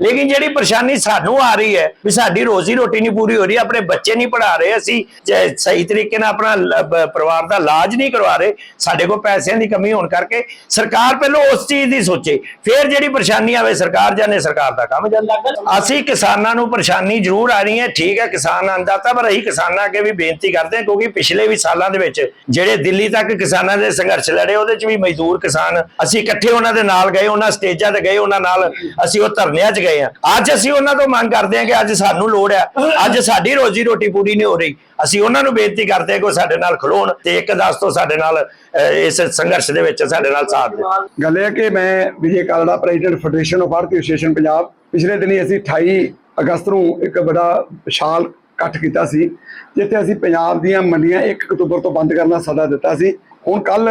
ਲੇਕਿਨ ਜਿਹੜੀ ਪਰੇਸ਼ਾਨੀ ਸਾਨੂੰ ਆ ਰਹੀ ਹੈ ਵੀ ਸਾਡੀ ਰੋਜ਼ੀ ਰੋਟੀ ਨਹੀਂ ਪੂਰੀ ਹੋ ਰਹੀ, ਆਪਣੇ ਬੱਚੇ ਨਹੀਂ ਪੜਾ ਰਹੇ, ਅਸੀਂ ਸਹੀ ਤਰੀਕੇ ਨਾਲ ਆਪਣਾ ਪਰਿਵਾਰ ਦਾ ਇਲਾਜ ਨਹੀਂ ਕਰਵਾ ਰਹੇ, ਸਾਡੇ ਕੋਲ ਪੈਸਿਆਂ ਦੀ ਕਮੀ ਹੋਣ ਕਰਕੇ ਸਰਕਾਰ ਪਹਿਲਾਂ ਉਸ ਚੀਜ਼ ਦੀ ਸੋਚੇ, ਫਿਰ ਜਿਹੜੀ ਪਰੇਸ਼ਾਨੀ ਆਵੇ ਸਰਕਾਰ ਜਾਣੇ ਸਰਕਾਰ ਦਾ ਕੰਮ ਜਾਂਦਾ। ਅਸੀਂ ਕਿਸਾਨਾਂ ਨੂੰ ਪਰੇਸ਼ਾਨੀ ਜ਼ਰੂਰ ਆ ਰਹੀ ਹੈ, ਠੀਕ ਹੈ ਕਿਸਾਨ ਅੰਦਾਤਾ ਪਰ ਅਸੀਂ ਕਿਸਾਨਾਂ ਅੱਗੇ ਵੀ ਬੇਨਤੀ ਕਰਦੇ ਹਾਂ, ਕਿਉਂਕਿ ਪਿਛਲੇ ਵੀ ਸਾਲਾਂ ਦੇ ਵਿੱਚ ਜਿਹੜੇ ਦਿੱਲੀ ਤੱਕ ਕਿਸਾਨਾਂ ਦੇ ਸੰਘਰਸ਼ ਲੜੇ, ਉਹਦੇ 'ਚ ਵੀ ਮਜ਼ਦੂਰ ਕਿਸਾਨ ਅਸੀਂ ਇਕੱਠੇ ਉਹਨਾਂ ਦੇ ਨਾਲ ਗਏ, ਉਹਨਾਂ ਸਟੇਜਾਂ ਤੇ ਗਏ, ਉਹਨਾਂ ਨਾਲ ਅਸੀਂ ਉਹ ਧਰਨਿਆਂ 'ਚ ਗਏ ਆ। ਅੱਜ ਅਸੀਂ ਉਹਨਾਂ ਤੋਂ ਮੰਗ ਕਰਦੇ ਹਾਂ ਕਿ ਅੱਜ ਸਾਨੂੰ ਲੋੜ ਆ। ਅੱਜ ਸਾਡੀ ਰੋਜੀ ਰੋਟੀ ਪੂਰੀ ਨਹੀਂ ਹੋ ਰਹੀ। ਅਸੀਂ ਉਹਨਾਂ ਨੂੰ ਬੇਨਤੀ ਕਰਦੇ ਹਾਂ ਕਿ ਸਾਡੇ ਨਾਲ ਖਲੋਣ ਤੇ ਇੱਕ ਦਸ ਤੋਂ ਸਾਡੇ ਨਾਲ ਇਸ ਸੰਘਰਸ਼ ਦੇ ਵਿੱਚ ਸਾਡੇ ਨਾਲ ਸਾਥ ਦੇਣ। ਗੱਲ ਇਹ ਕਿ ਮੈਂ Vijay Kalra president federation of Bharti association Punjab, ਪਿਛਲੇ ਦਿਨੀ ਅਸੀਂ 28 ਅਗਸਤ ਨੂੰ ਇੱਕ ਬੜਾ ਵਿਸ਼ਾਲ ਇਕੱਠ ਕੀਤਾ ਸੀ, ਜਿੱਥੇ ਅਸੀਂ ਪੰਜਾਬ ਦੀਆਂ ਮੰਡੀਆਂ 1 ਅਕਤੂਬਰ ਤੋਂ ਬੰਦ ਕਰਨ ਦਾ ਸੱਦਾ ਦਿੱਤਾ ਸੀ। ਹੁਣ ਕੱਲ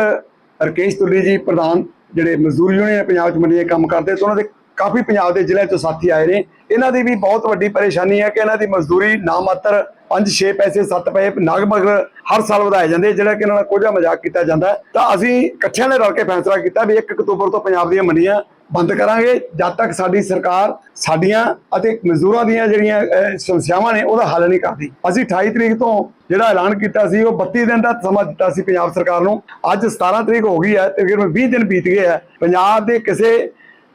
ਰਕੇਸ਼ ਤੁੱਲੀ ਜੀ ਪ੍ਰਧਾਨ ਜਿਹੜੇ ਮਜ਼ਦੂਰ ਯੂਨੀਅਨ ਪੰਜਾਬ 'ਚ ਮੰਡੀਆਂ ਕੰਮ ਕਰਦੇ, ਤੇ ਉਹਨਾਂ ਦੇ ਕਾਫੀ ਪੰਜਾਬ ਦੇ ਜ਼ਿਲ੍ਹਿਆਂ ਤੋਂ ਸਾਥੀ ਆਏ ਨੇ। ਇਹਨਾਂ ਦੀ ਵੀ ਬਹੁਤ ਵੱਡੀ ਪਰੇਸ਼ਾਨੀ ਹੈ ਕਿ ਇਹਨਾਂ ਦੀ ਮਜ਼ਦੂਰੀ ਨਾ ਮਾਤਰ 5-6 ਪੈਸੇ 7 ਪੈਸੇ ਨਗ ਹਰ ਸਾਲ ਵਧਾਏ ਜਾਂਦੇ ਜਿਹੜਾ ਕਿ ਇਹਨਾਂ ਨਾਲ ਕੋਝਾ ਮਜ਼ਾਕ ਕੀਤਾ ਜਾਂਦਾ ਤਾਂ ਅਸੀਂ ਇਕੱਠਿਆਂ ਨੇ ਰਲ ਕੇ ਫੈਸਲਾ ਕੀਤਾ ਵੀ 1 ਅਕਤੂਬਰ ਤੋਂ ਪੰਜਾਬ ਦੀਆਂ ਮੰਡੀਆਂ ਬੰਦ ਕਰਾਂਗੇ। ਜਦ ਤੱਕ ਸਾਡੀ ਸਰਕਾਰ ਸਾਡੀਆਂ ਅਤੇ ਮਜ਼ਦੂਰਾਂ ਦੀਆਂ ਜਿਹੜੀਆਂ ਸਮੱਸਿਆਵਾਂ ਨੇ, ਉਹਦਾ ਹੱਲ ਨਹੀਂ ਕਰਦੀ। ਅਸੀਂ 28 ਤਰੀਕ ਤੋਂ ਜਿਹੜਾ ਐਲਾਨ ਕੀਤਾ ਸੀ, ਉਹ 32 ਦਿਨ ਦਾ ਸਮਾਂ ਦਿੱਤਾ ਸੀ ਪੰਜਾਬ ਸਰਕਾਰ ਨੂੰ। ਅੱਜ 17 ਤਰੀਕ ਹੋ ਗਈ ਹੈ, ਤਕਰੀਬਨ 20 ਦਿਨ ਬੀਤ ਗਏ ਹੈ। ਪੰਜਾਬ ਦੇ ਕਿਸੇ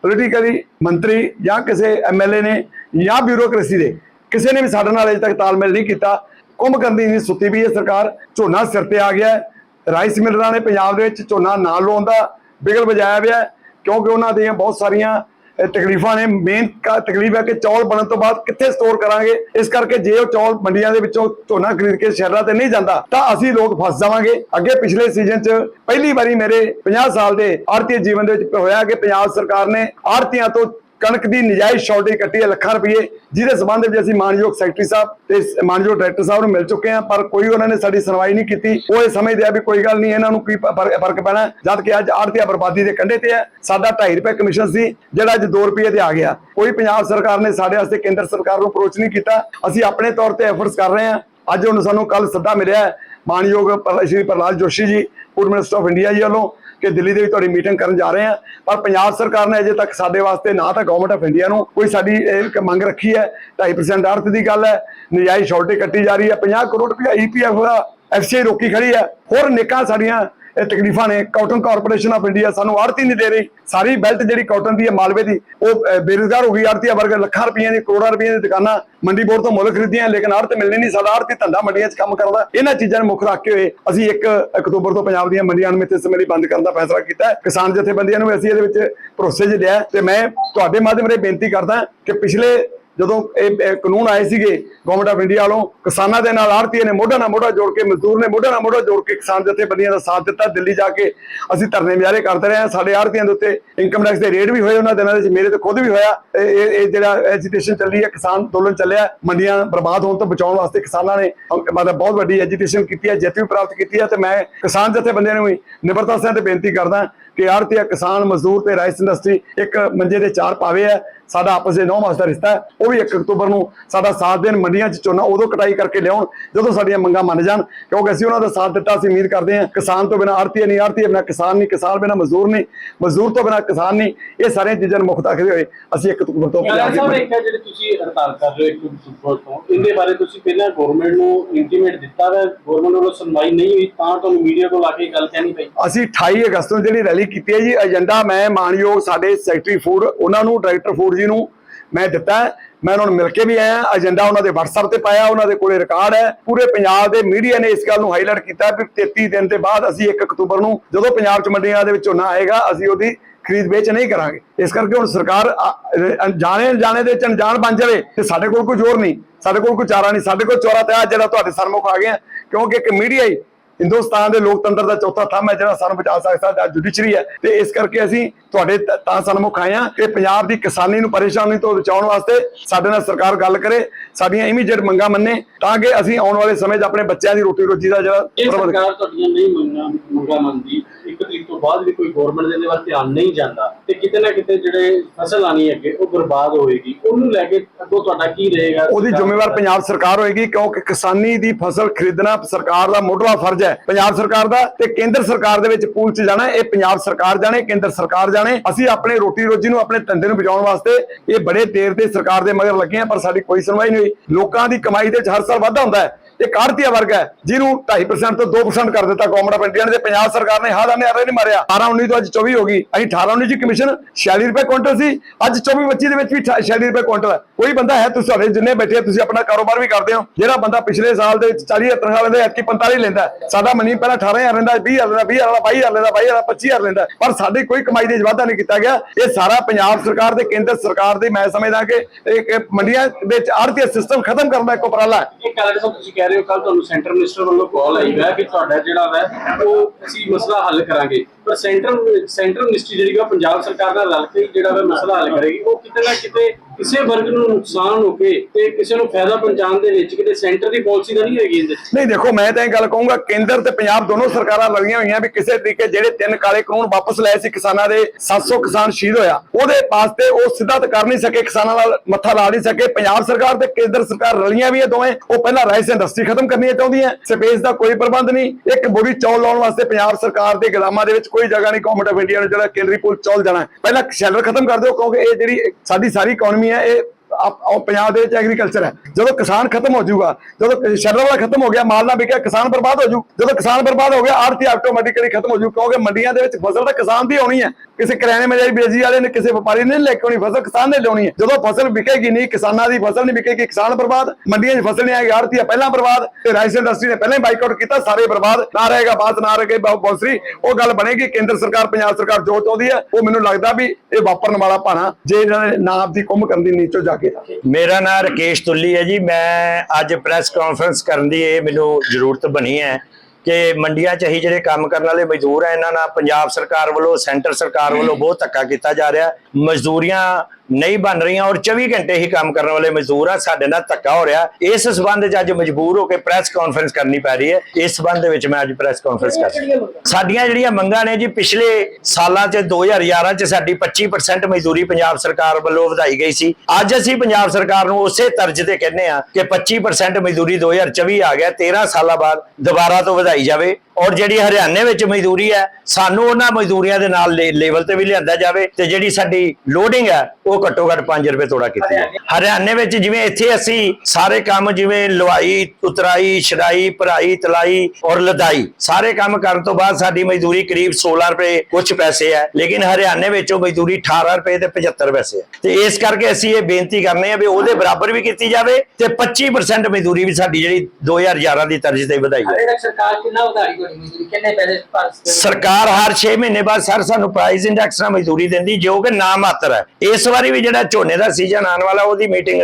ਪੋਲੀਟੀਕਲੀ ਮੰਤਰੀ ਜਾਂ ਕਿਸੇ ਐਮਐਲਏ ਨੇ ਜਾਂ ਬਿਊਰੋਕ੍ਰੇਸੀ ਦੇ ਕਿਸੇ ਨੇ ਵੀ ਸਾਡੇ ਨਾਲ ਅਜੇ ਤੱਕ ਤਾਲਮੇਲ ਨਹੀਂ ਕੀਤਾ ਕੁੰਭ ਕਰਦੀ ਨਹੀਂ ਸੁੱਤੀ ਵੀ ਹੈ ਸਰਕਾਰ ਝੋਨਾ ਸਿਰ ਤੇ ਆ ਗਿਆ ਰਾਈਸ ਮਿਲਰਾਂ ਨੇ ਪੰਜਾਬ ਦੇ ਵਿੱਚ ਝੋਨਾ ਨਾ ਲਾਉਣ ਦਾ ਬਿਗਲ ਵਜਾਇਆ ਹੋਇਆ ਹੈ, ਕਿਉਂਕਿ ਉਹਨਾਂ ਦੀਆਂ ਬਹੁਤ ਸਾਰੀਆਂ ਤਕਲੀਫਾਂ ਨੇ ਮੇਨ ਤਕਲੀਫ ਹੈ ਕਿ ਚੌਲ ਬਣਨ ਤੋਂ ਬਾਅਦ ਕਿੱਥੇ ਸਟੋਰ ਕਰਾਂਗੇ? ਇਸ ਕਰਕੇ ਜੇ ਉਹ ਚੌਲ ਮੰਡੀਆਂ ਦੇ ਵਿੱਚੋਂ ਝੋਨਾ ਖਰੀਦ ਕੇ ਸ਼ਹਿਰਾਂ ਤੇ ਨਹੀਂ ਜਾਂਦਾ, ਤਾਂ ਅਸੀਂ ਲੋਕ ਫਸ ਜਾਵਾਂਗੇ। ਅੱਗੇ ਪਿਛਲੇ ਸੀਜ਼ਨ 'ਚ ਪਹਿਲੀ ਵਾਰੀ ਮੇਰੇ 50 ਸਾਲ ਦੇ ਆੜਤੀ ਜੀਵਨ ਦੇ ਵਿੱਚ ਹੋਇਆ ਕਿ ਪੰਜਾਬ ਸਰਕਾਰ ਨੇ ਆੜਤੀਆਂ ਤੋਂ ਕਣਕ ਦੀ ਨਜਾਇਜ਼ ਸ਼ਾਰਟੇਜ ਕੱਟੀ ਹੈ ਲੱਖਾਂ ਰੁਪਏ। ਜਿਹਦੇ ਸਬੰਧ ਵਿੱਚ ਅਸੀਂ ਮਾਨਯੋਗ ਸੈਕਟਰੀ ਸਾਹਿਬ ਤੇ ਮਾਨਯੋਗ ਡਾਇਰੈਕਟਰ ਸਾਹਿਬ ਨੂੰ ਮਿਲ ਚੁੱਕੇ ਹਾਂ, ਪਰ ਕੋਈ ਉਹਨਾਂ ਨੇ ਸਾਡੀ ਸੁਣਵਾਈ ਨਹੀਂ ਕੀਤੀ। ਉਹ ਇਹ ਸਮਝਦੇ ਆ ਵੀ ਕੋਈ ਗੱਲ ਨਹੀਂ, ਇਹਨਾਂ ਨੂੰ ਕੀ ਫ਼ਰਕ ਪੈਣਾ ਹੈ। ਜਦ ਕਿ ਅੱਜ ਆੜਤੀਆ ਬਰਬਾਦੀ ਦੇ ਕੰਢੇ ਤੇ ਹੈ। ਸਾਡਾ 2.5 ਰੁਪਏ ਕਮਿਸ਼ਨ ਸੀ, ਜਿਹੜਾ ਅੱਜ 2 ਰੁਪਏ ਤੇ ਆ ਗਿਆ। ਕੋਈ ਪੰਜਾਬ ਸਰਕਾਰ ਨੇ ਸਾਡੇ ਵਾਸਤੇ ਕੇਂਦਰ ਸਰਕਾਰ ਨੂੰ ਅਪਰੋਚ ਨਹੀਂ ਕੀਤਾ। ਅਸੀਂ ਆਪਣੇ ਤੌਰ ਤੇ ਐਫਰਟਸ ਕਰ ਰਹੇ ਹਾਂ। ਅੱਜ ਹੁਣ ਸਾਨੂੰ ਕੱਲ ਸੱਦਾ ਮਿਲਿਆ ਮਾਨਯੋਗ ਸ਼੍ਰੀ ਪ੍ਰਹਲਾਦ ਜੋਸ਼ੀ ਜੀ ਫੂਡ ਮਿਨਿਸਟਰ ਆਫ ਇੰਡੀਆ ਜੀ ਵੱਲੋਂ ਕਿ ਦਿੱਲੀ ਦੇ ਵਿੱਚ ਤੁਹਾਡੀ ਮੀਟਿੰਗ ਕਰਨ ਜਾ ਰਹੇ ਹਾਂ। ਪਰ ਪੰਜਾਬ ਸਰਕਾਰ ਨੇ ਅਜੇ ਤੱਕ ਸਾਡੇ ਵਾਸਤੇ ਨਾ ਤਾਂ ਗਵਰਨਮੈਂਟ ਆਫ ਇੰਡੀਆ ਨੂੰ ਕੋਈ ਸਾਡੀ ਮੰਗ ਰੱਖੀ ਹੈ। 2.5% ਆੜਤ ਦੀ ਗੱਲ ਹੈ। ਨਜਾਇਜ਼ ਸ਼ਾਰਟੇਜ ਕੱਟੀ ਜਾ ਰਹੀ ਹੈ। 50 ਕਰੋੜ ਰੁਪਇਆ ਈਪੀਐਫ ਦਾ ਐਫਸੀਆਈ ਰੋਕੀ ਖੜੀ ਹੈ। ਹੋਰ ਨਿੱਕਾਂ ਸਾਡੀਆਂ ਇਹ ਤਕਲੀਫਾਂ ਨੇ। ਕਾਟਨ ਕਾਰਪੋਰੇਸ਼ਨ ਆਫ ਇੰਡੀਆ ਸਾਨੂੰ ਆੜਤੀ ਨਹੀਂ ਦੇ ਰਹੀ। ਸਾਰੀ ਬੈਲਟ ਜਿਹੜੀ ਕਾਟਨ ਦੀ ਹੈ, ਮਾਲਵੇ ਦੀ, ਉਹ ਬੇਰੁਜ਼ਗਾਰ ਹੋ ਗਈ। ਆੜਤੀਆ ਵਰਗ ਲੱਖਾਂ ਰੁਪਈਆਂ ਦੀ ਕਰੋੜਾਂ ਰੁਪਈਆਂ ਦੀ ਦੁਕਾਨਾਂ ਮੰਡੀ ਬੋਰਡ ਤੋਂ ਮੁੱਲ ਖਰੀਦੀਆਂ, ਲੇਕਿਨ ਆੜਤ ਮਿਲਣੀ ਨਹੀਂ। ਸਾਡਾ ਆੜਤੀ ਧੰਦਾ ਮੰਡੀਆਂ 'ਚ ਕੰਮ ਕਰਦਾ ਇਹਨਾਂ ਚੀਜ਼ਾਂ ਨੂੰ ਮੁੱਖ ਰੱਖ ਕੇ ਹੋਏ। ਅਸੀਂ 1 ਅਕਤੂਬਰ ਤੋਂ ਪੰਜਾਬ ਦੀਆਂ ਮੰਡੀਆਂ ਨੂੰ ਇਸ ਸਮੇਂ ਲਈ ਬੰਦ ਕਰਨ ਦਾ ਫੈਸਲਾ ਕੀਤਾ ਕਿਸਾਨ ਜਥੇਬੰਦੀਆਂ ਨੂੰ ਵੀ ਅਸੀਂ ਇਹਦੇ ਵਿੱਚ ਭਰੋਸੇ 'ਚ ਲਿਆ ਤੇ ਮੈਂ ਤੁਹਾਡੇ ਮਾਧਿਅਮ ਰਾਹੀਂ ਬੇਨਤੀ ਕਰਦਾ ਕਿ ਪਿਛਲੇ ਜਦੋਂ ਇਹ ਕਾਨੂੰਨ ਆਏ ਸੀਗੇ ਗਵਰਨਮੈਂਟ ਆਫ ਇੰਡੀਆ ਵੱਲੋਂ, ਕਿਸਾਨਾਂ ਦੇ ਨਾਲ ਆੜਤੀਏ ਨੇ ਮੋਢਾ ਨਾਲ ਮੋਢਾ ਜੋੜ ਕੇ, ਮਜ਼ਦੂਰ ਨੇ ਮੋਢਾ ਨਾਲ ਮੋਢਾ ਜੋੜ ਕੇ ਕਿਸਾਨ ਜਥੇਬੰਦੀਆਂ ਦਾ ਸਾਥ ਦਿੱਤਾ, ਦਿੱਲੀ ਜਾ ਕੇ ਅਸੀਂ ਧਰਨੇ ਵਿਚਾਰੇ ਕਰਦੇ ਰਹੇ ਸਾਡੇ ਆੜਤੀਆਂ ਦੇ ਉੱਤੇ ਇਨਕਮ ਟੈਕਸ ਦੇ ਰੇਟ ਵੀ ਹੋਏ ਉਹਨਾਂ ਦਿਨਾਂ ਦੇ ਵਿੱਚ, ਮੇਰੇ ਤੇ ਖੁਦ ਵੀ ਹੋਇਆ। ਇਹ ਜਿਹੜਾ ਐਜੀਟੇਸ਼ਨ ਚੱਲੀ ਹੈ, ਕਿਸਾਨ ਅੰਦੋਲਨ ਚੱਲਿਆ, ਮੰਡੀਆਂ ਬਰਬਾਦ ਹੋਣ ਤੋਂ ਬਚਾਉਣ ਵਾਸਤੇ ਕਿਸਾਨਾਂ ਨੇ ਮਤਲਬ ਬਹੁਤ ਵੱਡੀ ਐਜੀਟੇਸ਼ਨ ਕੀਤੀ ਹੈ, ਜਿੱਤ ਵੀ ਪ੍ਰਾਪਤ ਕੀਤੀ ਹੈ ਤੇ ਮੈਂ ਕਿਸਾਨ ਜਥੇਬੰਦੀਆਂ ਨੂੰ ਵੀ ਨਿਮਰਤਾ ਤੇ ਬੇਨਤੀ ਕਰਦਾ ਕਿ ਆੜਤੀਆ ਕਿਸਾਨ, ਮਜ਼ਦੂਰ ਤੇ ਰਾਈਸ ਇੰਡਸਟਰੀ ਇੱਕ ਮੰਜੇ ਦੇ ਚਾਰ ਪਾਵੇ ਹੈ। ਸਾਡਾ ਆਪਸ ਦੇ ਨੌ ਮਾਸ ਦਾ ਰਿਸ਼ਤਾ ਹੈ ਉਹ ਵੀ 1 ਅਕਤੂਬਰ ਨੂੰ ਸਾਡਾ ਸਾਥ ਦੇਣ ਮੰਡੀਆਂ 'ਚ ਝੋਨਾ ਉਦੋਂ ਕਟਾਈ ਕਰਕੇ ਲਿਆਉਣ ਜਦੋਂ ਸਾਡੀਆਂ ਮੰਗਾਂ ਮੰਨ ਜਾਣ ਕਿਉਂਕਿ ਅਸੀਂ ਉਹਨਾਂ ਦਾ ਸਾਥ ਦਿੱਤਾ ਅਸੀਂ ਉਮੀਦ ਕਰਦੇ ਹਾਂ ਕਿਸਾਨ ਤੋਂ ਬਿਨਾਂ ਆੜਤੀਆ ਨਹੀਂ ਆੜਤੀਆ ਬਿਨਾਂ ਕਿਸਾਨ ਨਹੀਂ ਕਿਸਾਨ ਬਿਨਾਂ ਮਜ਼ਦੂਰ ਨਹੀਂ ਮਜ਼ਦੂਰ ਤੋਂ ਬਿਨਾਂ ਕਿਸਾਨ ਨਹੀਂ ਇਹ ਸਾਰੀਆਂ ਚੀਜ਼ਾਂ ਨੂੰ ਮੁੱਖ ਰੱਖਦੇ ਹੋਏ ਅਸੀਂ 1 ਅਕਤੂਬਰ ਤੋਂ ਪੰਜਾਬ ਦੀ ਜਿਹੜੇ ਤੁਸੀਂ ਹੜਤਾਲ ਕਰ ਰਹੇ ਹੋ ਇੱਕ ਅਕਤੂਬਰ ਤੋਂ ਇਹਦੇ ਬਾਰੇ ਤੁਸੀਂ ਪਹਿਲਾਂ ਗਵਰਨਮੈਂਟ ਨੂੰ ਇੰਟੀਮੇਟ ਦਿੱਤਾ ਹੈ ਗਵਰਨਮੈਂਟ ਵੱਲੋਂ ਸੁਣਵਾਈ ਨਹੀਂ ਹੋਈ ਤਾਂ ਤੁਹਾਨੂੰ ਮੀਡੀਆ ਕੋਲ ਆ ਕੇ ਗੱਲ ਕਹਿਣੀ ਪਈ। ਅਸੀਂ 28 ਅਗਸਤ ਨੂੰ ਜਿਹੜੀ ਰੈਲੀ ਕੀਤੀ ਹੈ ਜੀ ਏਜੰਡਾ ਮੈਂ ਮਾਨਯੋਗ ਸਾਡੇ ਸੈਕਟਰੀ ਫੂਡ ਉਹਨਾਂ ਨੂੰ ਡਾਇਰੈਕਟਰ ਫੂਡ ਜੀ ਨੂੰ ਮੈਂ ਦਿੱਤਾ ਮੈਂ ਉਹਨਾਂ ਨੂੰ ਮਿਲ ਕੇ ਵੀ ਆਇਆ। ਏਜੰਡਾ ਉਹਨਾਂ ਦੇ WhatsApp ਤੇ ਪਾਇਆ। ਉਹਨਾਂ ਦੇ ਕੋਲੇ ਰਿਕਾਰਡ ਹੈ। ਪੂਰੇ ਪੰਜਾਬ ਦੇ ਮੀਡੀਆ ਨੇ ਇਸ ਗੱਲ ਨੂੰ ਹਾਈਲਾਈਟ ਕੀਤਾ ਵੀ 33 ਦਿਨ ਦੇ ਬਾਅਦ ਅਸੀਂ 1 ਅਕਤੂਬਰ ਨੂੰ ਜਦੋਂ ਪੰਜਾਬ ਚ ਮੰਡੀਆਂ ਦੇ ਵਿੱਚ ਝੋਨਾ ਆਏਗਾ, ਅਸੀਂ ਉਹਦੀ ਖਰੀਦ ਵੇਚ ਨਹੀਂ ਕਰਾਂਗੇ। ਇਸ ਕਰਕੇ ਹੁਣ ਸਰਕਾਰ ਜਾਣੇ ਜਾਣੇ ਦੇ ਵਿੱਚ ਅਣਜਾਣ ਬਣ ਜਾਵੇ ਤੇ ਸਾਡੇ ਕੋਲ ਕੋਈ ਜ਼ੋਰ ਨਹੀਂ। ਸਾਡੇ ਕੋਲ ਕੋਈ ਚਾਰਾ ਨਹੀਂ। ਸਾਡੇ ਕੋਲ ਚੋਰਾ ਤੇ ਜਿਹੜਾ ਤੁਹਾਡੇ ਸਰਮੁਖ ਆ ਗਿਆ ਕਿਉਂਕਿ ਇੱਕ ਮੀਡੀਆ ਹੀ ਹਿੰਦੁਸਤਾਨ ਦੇ ਲੋਕਤੰਤਰ ਦਾ ਚੌਥਾ ਥੰਮ ਹੈ ਜਿਹੜਾ ਸਾਨੂੰ ਬਚਾ ਸਕਦਾ ਹੈ ਜੁਡੀਸ਼ਰੀ ਹੈ। ਤੇ ਇਸ ਕਰਕੇ ਅਸੀਂ ਤੁਹਾਡੇ ਤ- ਤਾਂ ਸਨਮੁਖ ਆਏ ਹਾਂ ਕਿ ਪੰਜਾਬ ਦੀ ਕਿਸਾਨੀ ਨੂੰ ਪਰੇਸ਼ਾਨੀ ਤੋਂ ਬਚਾਉਣ ਵਾਸਤੇ ਸਾਡੇ ਨਾਲ ਸਰਕਾਰ ਗੱਲ ਕਰੇ ਸਾਡੀਆਂ ਇਮੀਡੀਏਟ ਮੰਗਾਂ ਮੰਨੇ ਤਾਂ ਕਿ ਅਸੀਂ ਆਉਣ ਵਾਲੇ ਸਮੇਂ 'ਚ ਆਪਣੇ ਬੱਚਿਆਂ ਦੀ ਰੋਟੀ ਰੋਜੀ ਦਾ ਜਿਹੜਾ ਪ੍ਰਬੰਧ ਸਰਕਾਰ ਤੁਹਾਡੀਆਂ ਨਹੀਂ ਮੰਗਾਂ ਮੰਗਾਂ ਮੰਨਦੀ। ਇੱਕ ਤਰੀਕ ਤੋਂ ਬਾਅਦ ਵੀ ਕੋਈ ਗਵਰਨਮੈਂਟ ਦੇ ਵੱਲ ਧਿਆਨ ਨਹੀਂ ਜਾਂਦਾ। ਤੇ ਕਿਤੇ ਨਾ ਕਿਤੇ ਜਿਹੜੇ ਫਸਲ ਆਣੀ ਅੱਗੇ ਉਹ ਬਰਬਾਦ ਹੋਏਗੀ। ਉਹਨੂੰ ਲੈ ਕੇ ਅੱਗੋਂ ਤੁਹਾਡਾ ਕੀ ਰਹੇਗਾ? ਉਹਦੀ ਜ਼ਿੰਮੇਵਾਰ ਪੰਜਾਬ ਸਰਕਾਰ ਹੋਏਗੀ ਕਿਉਂਕਿ ਕਿਸਾਨੀ ਦੀ ਫਸਲ ਖਰੀਦਣਾ ਸਰਕਾਰ ਦਾ ਮੁੱਢਲਾ ਫਰਜ਼ ਹੈ। ਪੰਜਾਬ ਸਰਕਾਰ ਦਾ ਤੇ ਕੇਂਦਰ ਸਰਕਾਰ ਦੇ ਵਿੱਚ ਪੂਲ 'ਚ ਜਾਣਾ ਇਹ ਪੰਜਾਬ ਸਰਕਾਰ ਜਾਣੇ, ਕੇਂਦਰ ਸਰਕਾਰ ਜਾਣੇ। ਅਸੀਂ ਆਪਣੇ ਰੋਟੀ ਰੋਜੀ ਨੂੰ ਆਪਣੇ ਧੰਦੇ ਨੂੰ ਬਚਾਉਣ ਵਾਸਤੇ ਇਹ ਬੜੇ ਦੇਰ ਦੇ ਸਰਕਾਰ ਦੇ ਮਗਰ ਲੱਗੇ ਆ ਪਰ ਸਾਡੀ ਕੋਈ ਸੁਣਵਾਈ ਨਹੀਂ ਹੋਈ। ਲੋਕਾਂ ਦੀ ਕਮਾਈ ਦੇ ਵਿੱਚ ਹਰ ਸਾਲ ਵਾਧਾ ਹੁੰਦਾ ਹੈ। ਇੱਕ ਕਾਰਤੀਆ ਵਰਗ ਹੈ, ਜਿਹਨੂੰ 2.5% ਤੋਂ 2% ਕਰ ਦਿੱਤਾ ਗਵਰਨਮੈਂਟ ਆਫ ਇੰਡੀਆ ਨੇ ਤੇ ਪੰਜਾਬ ਸਰਕਾਰ ਨੇ ਹਾਦਾ ਨੇ ਨਹੀਂ ਮਾਰਿਆ। 18 19 ਤੋਂ ਅੱਜ 24 ਹੋ ਗਈ। ਅਸੀਂ 18 19 ਚ ਕਮਿਸ਼ਨ 46 ਰੁਪਏ ਕੁਇੰਟਲ ਸੀ। ਅੱਜ 24 25 ਦੇ ਵਿੱਚ ਵੀ 46 ਰੁਪਏ ਕੁਇੰਟਲ ਹੈ। ਕੋਈ ਬੰਦਾ ਹੈ ਤੁਸੀਂ ਸਾਡੇ ਜਿੰਨੇ ਬੈਠੇ ਤੁਸੀਂ ਆਪਣਾ ਕਾਰੋਬਾਰ ਵੀ ਕਰਦੇ ਹੋ। ਜਿਹੜਾ ਬੰਦਾ ਪਿਛਲੇ ਸਾਲ ਦੇ ਵਿੱਚ 40 ਤਨਖਾਹ ਲੈਂਦਾ ਐਤਕੀ 45 ਲੈਂਦਾ ਹੈ। ਸਾਡਾ ਮਨੀ ਪਹਿਲਾਂ 18000 ਲੈਂਦਾ 20000 ਲੈਂਦਾ 20000 ਵਾਲਾ 22000 ਲੈਂਦਾ 22000 ਵਾਲਾ 25000 ਲੈਂਦਾ ਪਰ ਸਾਡੀ ਕੋਈ ਕਮਾਈ ਦੇ ਵਿੱਚ ਵਾਧਾ ਨਹੀਂ ਕੀਤਾ ਗਿਆ। ਇਹ ਸਾਰਾ ਪੰਜਾਬ ਸਰਕਾਰ ਤੇ ਕੇਂਦਰ ਸਰਕਾਰ ਦੀ, ਮੈਂ ਸਮਝਦਾ ਕਿ ਇੱਕ ਮੰਡੀਆਂ ਵਿੱਚ ਆੜਤੀ ਸਿਸਟਮ ਖਤਮ ਕਰਨ ਦਾ ਇੱਕ ਉਪਰਾਲਾ ਹੈ। ਇਹ ਕੱਲ ਤੁਸੀਂ ਕਹਿ ਰਹੇ ਹੋ ਕੱਲ ਤੁਹਾਨੂੰ ਸੈਂਟਰ ਮਿਨਿਸਟਰ ਵੱਲੋਂ ਕਾਲ ਆਈ ਹੈ ਕਿ ਤੁਹਾਡਾ ਜਿਹੜਾ ਹੈ ਉਹ ਅਸੀਂ ਮਸਲਾ ਹੱਲ ਕਰਾਂਗੇ। ਪਰ ਸੈਂਟਰ ਸੈਂਟਰ ਮਿਨਿਸਟਰੀ ਜਿਹੜੀ ਹੈ ਪੰਜਾਬ ਸਰਕਾਰ ਨਾਲ ਰਲ ਕੇ ਜਿਹੜਾ ਹੈ ਮਸਲਾ ਹੱਲ ਕਰੇਗੀ। ਉਹ ਕਿਤੇ ਨਾ ਕਿਤੇ ਕਿਸੇ ਵਰਗ ਨੂੰ ਨੁਕਸਾਨ ਹੋ ਕੇ ਤੇ ਕਿਸੇ ਨੂੰ ਫਾਇਦਾ ਪਹੁੰਚਾਉਣ ਦੇ ਵਿੱਚ ਕਿਤੇ ਸੈਂਟਰ ਦੀ ਪਾਲਿਸੀ ਤਾਂ ਨਹੀਂ ਹੈਗੀ ਇਹਦੇ ਨਹੀਂ, ਦੇਖੋ, ਮੈਂ ਤਾਂ ਇਹ ਗੱਲ ਕਹੂੰਗਾ, ਕੇਂਦਰ ਤੇ ਪੰਜਾਬ ਦੋਨੋਂ ਸਰਕਾਰਾਂ ਲੱਗੀਆਂ ਹੋਈਆਂ ਵੀ ਕਿਸੇ ਤਰੀਕੇ ਜਿਹੜੇ ਤਿੰਨ ਕਾਲੇ ਕਾਨੂੰਨ ਵਾਪਸ ਲਏ ਸੀ ਕਿਸਾਨਾਂ ਦੇ 700 ਕਿਸਾਨ ਸ਼ਹੀਦ ਹੋਇਆ। ਉਹਦੇ ਵਾਸਤੇ ਉਹ ਸਿੱਧਾ ਤਾਂ ਕਰ ਨਹੀਂ ਸਕੇ, ਕਿਸਾਨਾਂ ਨਾਲ ਮੱਥਾ ਲਾ ਨਹੀਂ ਸਕੇ। ਪੰਜਾਬ ਸਰਕਾਰ ਤੇ ਕੇਂਦਰ ਸਰਕਾਰ ਰਲੀਆਂ ਵੀ ਇਹ ਦੋਵੇਂ, ਉਹ ਪਹਿਲਾਂ ਰਾਈਸ ਇੰਡਸਟਰੀ ਖਤਮ ਕਰਨੀ ਚਾਹੁੰਦੀਆਂ ਸਪੇਸ ਦਾ ਕੋਈ ਪ੍ਰਬੰਧ ਨਹੀਂ। ਇੱਕ ਬੋਰੀ ਚੌਲ ਲਾਉਣ ਵਾਸਤੇ ਪੰਜਾਬ ਸਰਕਾਰ ਦੇ ਗਦਾਮਾਂ ਦੇ ਵਿੱਚ ਕੋਈ ਜਗ੍ਹਾ ਨਹੀਂ ਗਵਰਨਮੈਂਟ ਆਫ ਇੰਡੀਆ ਨੂੰ ਜਿਹੜਾ ਕੇਂਦਰੀ ਪੂਲ ਚੌਲ ਜਾਣਾ ਪਹਿਲਾਂ ਸ਼ੈਲਰ ਖਤਮ ਕਰ ਦਿਓ, ਕਿਉਂਕਿ ਇਹ ਜਿਹੜੀ ਸਾਡੀ ਸਾਰੀ ਇਕਨੋਮੀ ਹੈ ਇਹ ਆਪ- ਉਹ ਪੰਜਾਬ ਦੇ ਵਿੱਚ ਐਗਰੀਕਲਚਰ ਹੈ। ਜਦੋਂ ਕਿਸਾਨ ਖਤਮ ਹੋ ਜਾਊਗਾ, ਜਦੋਂ ਸ਼ਰਰ ਵਾਲਾ ਖਤਮ ਹੋ ਗਿਆ, ਮਾਲ ਨਾ ਵਿਕਿਆ, ਕਿਸਾਨ ਬਰਬਾਦ ਹੋ ਜੂ ਜਦੋਂ ਕਿਸਾਨ ਬਰਬਾਦ ਹੋ ਗਿਆ, ਆੜਤੀ ਆਟੋਮੈਟਿਕਲੀ ਖਤਮ ਹੋ ਜੂ ਕਿਉਂਕਿ ਮੰਡੀਆਂ ਦੇ ਵਿੱਚ ਫਸਲ ਤਾਂ ਕਿਸਾਨ ਦੀ ਆਉਣੀ ਹੈ। ਕਿਸੇ ਕਰਿਆਨੇ ਮਜਾਈ ਬੇਜੀ ਵਾਲੇ ਨੇ, ਕਿਸੇ ਵਪਾਰੀ ਨੇ ਲੈ ਕੇ ਆਉਣੀ, ਫਸਲ ਕਿਸਾਨ ਨੇ ਲਿਆਉਣੀ ਹੈ। ਜਦੋਂ ਫਸਲ ਵਿਕੇਗੀ ਨਹੀਂ, ਕਿਸਾਨਾਂ ਦੀ ਫਸਲ ਨਹੀਂ ਵਿਕੇਗੀ, ਕਿਸਾਨ ਬਰਬਾਦ। ਮੰਡੀਆਂ 'ਚ ਫਸਲ ਨਹੀਂ ਆਏਗੀ ਆੜਤੀ ਪਹਿਲਾਂ ਬਰਬਾਦ। ਤੇ ਰਾਈਸ ਇੰਡਸਟਰੀ ਨੇ ਪਹਿਲਾਂ ਹੀ ਬਾਈਕਾਟ ਕੀਤਾ, ਸਾਰੇ ਬਰਬਾਦ। ਨਾ ਰਹੇਗਾ ਬਾਤ ਨਾ ਰਹੇ ਬੌਸਰੀ। ਉਹ ਗੱਲ ਬਣੇਗੀ, ਕੇਂਦਰ ਸਰਕਾਰ, ਪੰਜਾਬ ਸਰਕਾਰ ਜੋ ਚਾਹੁੰਦੀ ਹੈ, ਉਹ ਮੈਨੂੰ ਲੱਗਦਾ ਵੀ ਇਹ ਵਾਪਰਨ ਵਾਲਾ ਭਾਣਾ, ਜੇ ਇਹਨਾਂ ਨੇ ਨਾ ਆਪਦੀ ਕੁੰਭ ਕਰਨ ਦੀ ਨੀਚੋ ਜਾ ਮੇਰਾ ਨਾਮ ਰਕੇਸ਼ ਤੁੱਲੀ ਹੈ ਜੀ। ਮੈਂ ਅੱਜ ਪ੍ਰੈਸ ਕਾਨਫਰੰਸ ਕਰਨ ਦੀ ਇਹ ਮੈਨੂੰ ਜ਼ਰੂਰਤ ਬਣੀ ਹੈ ਕਿ ਮੰਡੀਆਂ 'ਚ ਅਸੀਂ ਜਿਹੜੇ ਕੰਮ ਕਰਨ ਵਾਲੇ ਮਜ਼ਦੂਰ ਆ ਇਹਨਾਂ ਨਾਲ ਪੰਜਾਬ ਸਰਕਾਰ ਵੱਲੋਂ ਸੈਂਟਰ ਸਰਕਾਰ ਵੱਲੋਂ ਬਹੁਤ ਧੱਕਾ ਕੀਤਾ ਜਾ ਰਿਹਾ। ਮਜ਼ਦੂਰੀਆਂ ਨਹੀਂ ਬਣ ਰਹੀਆਂ ਔਰ 24 ਘੰਟੇ ਹੀ ਕੰਮ ਕਰਨ ਵਾਲੇ ਮਜ਼ਦੂਰ ਆ, ਸਾਡੇ ਨਾਲ ਧੱਕਾ ਹੋ ਰਿਹਾ। ਇਸ ਸਬੰਧ 'ਚ ਅੱਜ ਮਜਬੂਰ ਹੋ ਕੇ ਪ੍ਰੈਸ ਕਾਨਫਰੰਸ ਕਰਨੀ ਪੈ ਰਹੀ ਹੈ। ਇਸ ਸਬੰਧ ਦੇ ਵਿੱਚ ਮੈਂ ਅੱਜ ਪ੍ਰੈਸ ਕਾਨਫਰੰਸ ਕਰ ਸਾਡੀਆਂ ਜਿਹੜੀਆਂ ਮੰਗਾਂ ਨੇ ਜੀ, ਪਿਛਲੇ ਸਾਲਾਂ 'ਚ 2011 'ਚ ਸਾਡੀ 25% ਮਜ਼ਦੂਰੀ ਪੰਜਾਬ ਸਰਕਾਰ ਵੱਲੋਂ ਵਧਾਈ ਗਈ ਸੀ। ਅੱਜ ਅਸੀਂ ਪੰਜਾਬ ਸਰਕਾਰ ਨੂੰ ਉਸੇ ਤਰਜ਼ ਤੇ ਕਹਿੰਦੇ ਆ ਕਿ 25% ਮਜ਼ਦੂਰੀ 2024 ਆ ਗਿਆ 13 ਸਾਲਾਂ ਬਾਅਦ ਦੁਬਾਰਾ ਤੋਂ ਵਧਾਈ ਜਾਵੇ। ਔਰ ਜਿਹੜੀ ਹਰਿਆਣੇ ਵਿੱਚ ਮਜ਼ਦੂਰੀ ਹੈ ਸਾਨੂੰ ਉਹਨਾਂ ਮਜ਼ਦੂਰੀਆਂ ਦੇ ਨਾਲ ਲੈਵਲ ਤੇ ਵੀ ਲਿਆਂਦਾ ਜਾਵੇ ਤੇ ਜਿਹੜੀ ਸਾਡੀ ਲੋਡਿੰਗ ਹੈ ਉਹ ਘੱਟੋ ਘੱਟ 5 ਰੁਪਏ ਤੋੜਾ ਕੀਤੀ ਹੈ ਹਰਿਆਣੇ ਵਿੱਚ ਜਿਵੇਂ ਇੱਥੇ ਅਸੀਂ ਸਾਰੇ ਕੰਮ ਜਿਵੇਂ ਲਵਾਈ ਉਤਰਾਈ ਛੜਾਈ ਭਰਾਈ ਤਲਾਈ ਔਰ ਲਦਾਈ ਸਾਰੇ ਕੰਮ ਕਰਨ ਤੋਂ ਬਾਅਦ ਸਾਡੀ ਮਜ਼ਦੂਰੀ ਕਰੀਬ 16 ਰੁਪਏ ਕੁਝ ਪੈਸੇ ਹੈ ਲੇਕਿਨ ਹਰਿਆਣੇ ਵਿੱਚ ਉਹ ਮਜ਼ਦੂਰੀ 18 ਰੁਪਏ ਤੇ 75 ਪੈਸੇ ਹੈ। ਤੇ ਇਸ ਕਰਕੇ ਅਸੀਂ ਇਹ ਬੇਨਤੀ ਕਰਨੇ ਆ ਵੀ ਉਹਦੇ ਬਰਾਬਰ ਵੀ ਕੀਤੀ ਜਾਵੇ ਤੇ 25% ਮਜ਼ਦੂਰੀ ਵੀ ਸਾਡੀ ਜਿਹੜੀ 2011 ਦੀ ਤਰਜ਼ ਤੇ ਵਧਾਈ ਹੈ। ਸਰਕਾਰ ਕਿੰਨਾ ਵਧਾਈ ਮਜ਼ਦੂਰੀ ਕਿੰਨੇ ਪੈਸੇ ਭਰ ਸਕਦੇ ਸਰਕਾਰ ਹਰ 6 ਮਹੀਨੇ ਬਾਅਦ ਸਰ ਸਾਨੂੰ ਪ੍ਰਾਈਸ ਇੰਡੈਕਸ ਨਾਲ ਮਜ਼ਦੂਰੀ ਦਿੰਦੀ, ਜੋ ਕਿ ਨਾ ਮਾਤਰ ਹੈ। ਇਸ ਵਾਰੀ ਵੀ ਜਿਹੜਾ ਝੋਨੇ ਦਾ ਸੀਜ਼ਨ ਆਉਣ ਵਾਲਾ, ਉਹਦੀ ਮੀਟਿੰਗ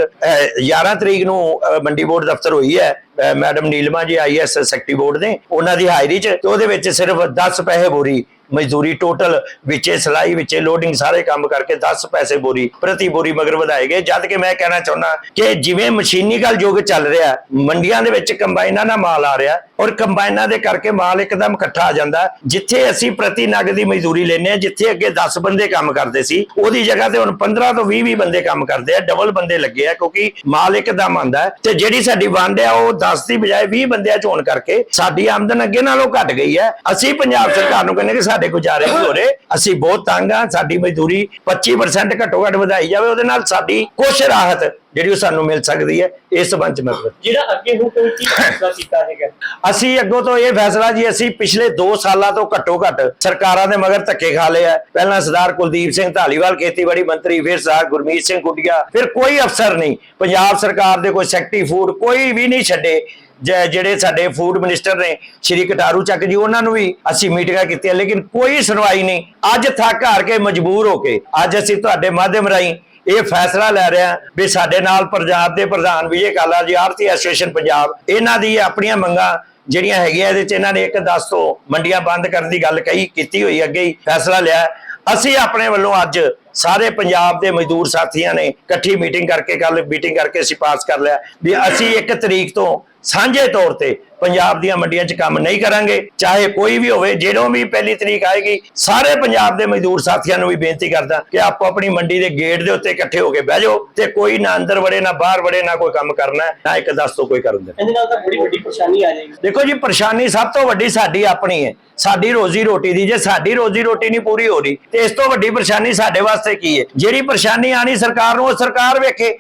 11 ਤਰੀਕ ਨੂੰ ਮੰਡੀ ਬੋਰਡ ਦਫ਼ਤਰ ਹੋਈ ਹੈ। ਮੈਡਮ ਨੀਲਮਾ ਜੀ ਆਈਐਸ ਸੈਕਟਰੀ ਬੋਰਡ ਦੇ, ਉਹਨਾਂ ਦੀ ਹਾਜ਼ਰੀ 'ਚ, ਤੇ ਉਹਦੇ ਵਿੱਚ ਸਿਰਫ 10 ਪੈਸੇ ਬੋਰੀ ਮਜ਼ਦੂਰੀ ਟੋਟਲ ਵਿੱਚੇ, ਸਲਾਈ ਵਿੱਚੇ ਲੋਡਿੰਗ ਸਾਰੇ ਕੰਮ ਕਰਕੇ 10 ਪੈਸੇ ਬੋਰੀ, ਪ੍ਰਤੀ ਬੋਰੀ ਮਗਰ ਵਧਾਏ ਗਏ। ਜਦ ਕਿ ਮੈਂ ਕਹਿਣਾ ਚਾਹੁੰਦਾ ਕਿ ਜਿਵੇਂ ਮਸ਼ੀਨੀਕਲ ਯੁੱਗ ਚੱਲ ਰਿਹਾ, ਮੰਡੀਆਂ ਦੇ ਵਿੱਚ ਕੰਬਾਈਨਾਂ ਨਾਲ ਮਾਲ ਆ ਰਿਹਾ ਔਰ ਕੰਬਾਈਨਾਂ ਦੇ ਕਰਕੇ ਮਾਲ ਇੱਕਦਮ ਇਕੱਠਾ ਆ ਜਾਂਦਾ, ਜਿੱਥੇ ਅਸੀਂ ਪ੍ਰਤੀ ਨਗ ਦੀ ਮਜ਼ਦੂਰੀ ਲੈਨੇ ਆ ਜਿੱਥੇ ਅੱਗੇ 10 ਬੰਦੇ ਕੰਮ ਕਰਦੇ ਸੀ, ਉਹਦੀ ਜਗ੍ਹਾ ਤੇ ਹੁਣ 15 ਤੋਂ 20 20 ਬੰਦੇ ਕੰਮ ਕਰਦੇ ਆ ਡਬਲ ਬੰਦੇ ਲੱਗੇ ਆ, ਕਿਉਂਕਿ ਮਾਲ ਇੱਕਦਮ ਆਂਦਾ ਹੈ ਤੇ ਜਿਹੜੀ ਸਾਡੀ ਵੰਡ ਆ, ਉਹ 10 ਦੀ ਬਜਾਏ 20 ਬੰਦਿਆਂ ਚ ਹੋਣ ਕਰਕੇ ਸਾਡੀ ਆਮਦਨ ਅੱਗੇ ਨਾਲੋਂ ਘਟ ਗਈ ਹੈ। ਅਸੀਂ ਪੰਜਾਬ ਸਰਕਾਰ ਨੂੰ ਕਹਿੰਦੇ ਕਿ ਸਾਡੇ ਗੁਜ਼ਾਰੇ ਨਹੀਂ ਹੋ ਰਹੇ ਅਸੀਂ ਬਹੁਤ ਤੰਗ ਆ ਸਾਡੀ ਮਜ਼ਦੂਰੀ 25% ਘੱਟੋ ਘੱਟ ਵਧਾਈ ਜਾਵੇ ਉਹਦੇ ਨਾਲ ਸਾਡੀ ਕੁਛ ਰਾਹਤ ਜਿਹੜੀ ਉਹ ਸਾਨੂੰ ਮਿਲ ਸਕਦੀ ਹੈ ਇਸ ਸੰਬੰਧ ਚ ਮੈਂ ਜਿਹੜਾ ਅੱਗੇ ਹੁਣ ਤੋਂ ਕੀ ਫੈਸਲਾ ਕੀਤਾ ਹੈਗਾ? ਅਸੀਂ ਅੱਗੋਂ ਤੋਂ ਇਹ ਫੈਸਲਾ ਜੀ ਅਸੀਂ ਪਿਛਲੇ 2 ਸਾਲਾਂ ਤੋਂ ਘੱਟੋ ਘੱਟ ਸਰਕਾਰਾਂ ਦੇ ਮਗਰ ਧੱਕੇ ਖਾ ਲਏ ਆ। ਪਹਿਲਾਂ ਸਰਦਾਰ ਕੁਲਦੀਪ ਸਿੰਘ ਢਾਲੀਵਾਲ ਖੇਤੀਬਾੜੀ ਮੰਤਰੀ ਫਿਰ ਸਰਦਾਰ ਗੁਰਮੀਤ ਸਿੰਘ ਗੁੱਡੀਆ ਫਿਰ ਕੋਈ ਅਫਸਰ ਨਹੀਂ। ਪੰਜਾਬ ਸਰਕਾਰ ਦੇ ਕੋਈ ਸੈਕਟਰੀ ਫੂਡ ਕੋਈ ਵੀ ਨਹੀਂ ਛੱਡੇ। ਜਿਹੜੇ ਸਾਡੇ ਫੂਡ ਮਿਨਿਸਟਰ ਨੇ, ਸ਼੍ਰੀ ਕਟਾਰੂ ਚੱਕ ਜੀ, ਉਹਨਾਂ ਨੂੰ ਵੀ ਅਸੀਂ ਮੀਟਿੰਗਾਂ ਕੀਤੀਆਂ, ਲੇਕਿਨ ਕੋਈ ਸੁਣਵਾਈ ਨਹੀਂ। ਅੱਜ ਥੱਕ ਹਾਰ ਕੇ ਮਜਬੂਰ ਹੋ ਕੇ, ਅੱਜ ਅਸੀਂ ਤੁਹਾਡੇ ਮਾਧਿਅਮ ਰਾਹੀਂ ਇਹ ਫੈਸਲਾ ਲੈ ਰਿਹਾ ਵੀ ਸਾਡੇ ਨਾਲ ਪੰਜਾਬ ਦੇ ਪ੍ਰਧਾਨ ਵਿਜੇ ਕਾਲਾ ਜੀ, ਆਰਤੀ ਐਸੋਸੀਏਸ਼ਨ ਪੰਜਾਬ, ਇਹਨਾਂ ਦੀ ਆਪਣੀਆਂ ਮੰਗਾਂ ਜਿਹੜੀਆਂ ਹੈਗੀਆਂ, ਇਹਦੇ ਚ ਇਹਨਾਂ ਨੇ ਇੱਕ 10 ਤੋਂ ਮੰਡੀਆਂ ਬੰਦ ਕਰਨ ਦੀ ਗੱਲ ਕਹੀ, ਕੀਤੀ ਹੋਈ ਅੱਗੇ ਹੀ ਫੈਸਲਾ ਲਿਆ। ਅਸੀਂ ਆਪਣੇ ਵੱਲੋਂ ਅੱਜ ਸਾਰੇ ਪੰਜਾਬ ਦੇ ਮਜ਼ਦੂਰ ਸਾਥੀਆਂ ਨੇ ਇਕੱਠੀ ਮੀਟਿੰਗ ਕਰਕੇ ਕੱਲ ਮੀਟਿੰਗ ਕਰਕੇ ਅਸੀਂ ਪਾਸ ਕਰ ਲਿਆ ਵੀ ਅਸੀਂ 1 ਤਰੀਕ ਤੋਂ ਸਾਂਝੇ ਤੌਰ ਤੇ ਪੰਜਾਬ ਦੀਆਂ ਮੰਡੀਆਂ 'ਚ ਕੰਮ ਨਹੀਂ ਕਰਾਂਗੇ। ਚਾਹੇ ਕੋਈ ਵੀ ਹੋਵੇ ਜਦੋਂ ਵੀ ਪਹਿਲੀ ਤਰੀਕ ਆਏਗੀ ਸਾਰੇ ਪੰਜਾਬ ਦੇ ਮਜ਼ਦੂਰ ਸਾਥੀਆਂ ਨੂੰ ਵੀ ਬੇਨਤੀ ਕਰਦਾ ਕਿ ਆਪੋ ਆਪਣੀ ਮੰਡੀ ਦੇ ਗੇਟ ਦੇ ਉੱਤੇ ਇਕੱਠੇ ਹੋ ਕੇ ਬਹਿ ਜਾਓ ਤੇ ਕੋਈ ਨਾ ਅੰਦਰ ਵੜੇ ਨਾ ਬਾਹਰ ਵੜੇ ਨਾ ਕੋਈ ਕੰਮ ਕਰਨਾ ਨਾ ਇੱਕ ਦਸ ਤੋਂ ਕੋਈ ਕਰਨ ਦੇ ਇਹਦੇ ਨਾਲ ਤਾਂ ਬੜੀ ਵੱਡੀ ਪਰੇਸ਼ਾਨੀ ਆ ਜਾਏਗੀ। ਦੇਖੋ ਜੀ ਪਰੇਸ਼ਾਨੀ ਸਭ ਤੋਂ ਵੱਡੀ ਸਾਡੀ ਆਪਣੀ ਹੈ। ਸਾਡੀ ਰੋਜ਼ੀ ਰੋਟੀ ਦੀ ਜੇ ਸਾਡੀ ਰੋਜ਼ੀ ਰੋਟੀ ਨਹੀਂ ਪੂਰੀ ਹੋ ਰਹੀ ਤੇ ਇਸ ਤੋਂ ਵੱਡੀ ਪਰੇਸ਼ਾਨੀ ਸਾਡੇ ਵਾਸਤੇ ਕੀ ਹੈ? ਜਿਹੜੀ ਪਰੇਸ਼ਾਨੀ ਆਣੀ ਸਰਕਾਰ ਨੂੰ ਉਹ ਸਰਕਾਰ ਵੇਖੇ।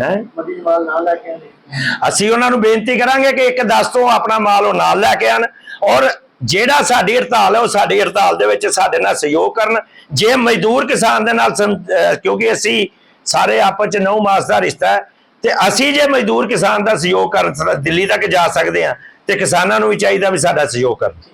ਹੈ? ਮੱਦੀ ਮਾਲ ਨਾ ਲੈ ਕੇ ਆਉਂਦੇ। ਅਸੀਂ ਉਹਨਾਂ ਨੂੰ ਬੇਨਤੀ ਕਰਾਂਗੇ ਕਿ ਇੱਕ 10 ਤੋਂ ਆਪਣਾ ਮਾਲ ਉਹ ਨਾਲ ਲੈ ਕੇ ਆਣ ਔਰ ਜਿਹੜਾ ਸਾਡੀ ਹੜਤਾਲ ਹੈ ਉਹ ਸਾਡੀ ਹੜਤਾਲ ਦੇ ਵਿੱਚ ਸਾਡੇ ਨਾਲ ਸਹਿਯੋਗ ਕਰਨ। ਜੇ ਮਜ਼ਦੂਰ ਕਿਸਾਨ ਦੇ ਨਾਲ ਕਿਉਂਕਿ ਅਸੀਂ ਸਾਰੇ ਆਪਸ ਚ ਨੌ ਮਾਸ ਦਾ ਰਿਸ਼ਤਾ ਹੈ ਤੇ ਅਸੀਂ ਜੇ ਮਜ਼ਦੂਰ ਕਿਸਾਨ ਦਾ ਸਹਿਯੋਗ ਕਰਨ ਦਿੱਲੀ ਤੱਕ ਜਾ ਸਕਦੇ ਹਾਂ ਤੇ ਕਿਸਾਨਾਂ ਨੂੰ ਵੀ ਚਾਹੀਦਾ ਵੀ ਸਾਡਾ ਸਹਿਯੋਗ ਕਰਨ।